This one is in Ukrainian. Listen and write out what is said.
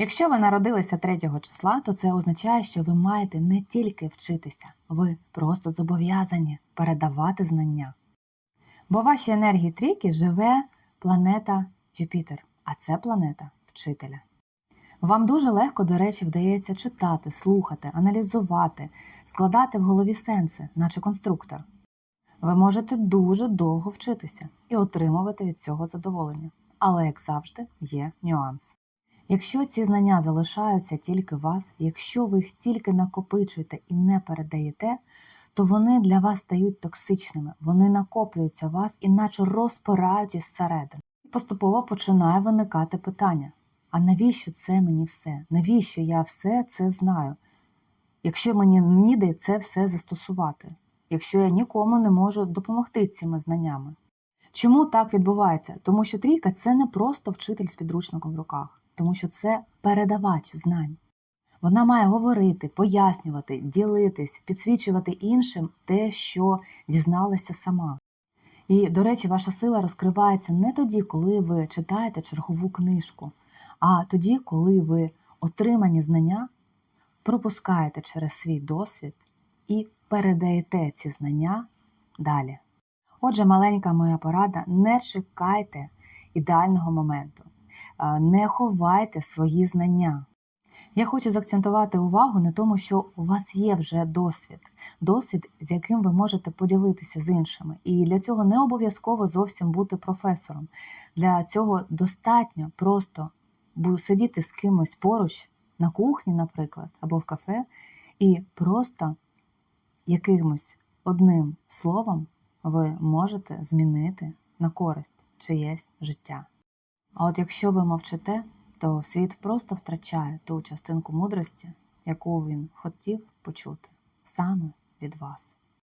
Якщо ви народилися 3 числа, то це означає, що ви маєте не тільки вчитися, ви просто зобов'язані передавати знання. Бо в вашій енергії трійки живе планета Юпітер, а це планета вчителя. Вам дуже легко, до речі, вдається читати, слухати, аналізувати, складати в голові сенси, наче конструктор. Ви можете дуже довго вчитися і отримувати від цього задоволення. Але, як завжди, є нюанс. Якщо ці знання залишаються тільки вас, якщо ви їх тільки накопичуєте і не передаєте, то вони для вас стають токсичними, вони накоплюються в вас і наче розпирають із середини. Поступово починає виникати питання: а навіщо це мені все? Навіщо я все це знаю? Якщо мені ніде це все застосувати, якщо я нікому не можу допомогти цими знаннями. Чому так відбувається? Тому що трійка це не просто вчитель з підручником в руках, тому що це передавач знань. Вона має говорити, пояснювати, ділитись, підсвічувати іншим те, що дізналася сама. І, до речі, ваша сила розкривається не тоді, коли ви читаєте чергову книжку, а тоді, коли ви отримані знання пропускаєте через свій досвід і передаєте ці знання далі. Отже, маленька моя порада: не чекайте ідеального моменту, не ховайте свої знання. Я хочу заакцентувати увагу на тому, що у вас є вже досвід, досвід, з яким ви можете поділитися з іншими. І для цього не обов'язково зовсім бути професором. Для цього достатньо просто сидіти з кимось поруч на кухні, наприклад, або в кафе, і просто якимось одним словом ви можете змінити на користь чиєсь життя. А от якщо ви мовчите, то світ просто втрачає ту частинку мудрості, яку він хотів почути саме від вас.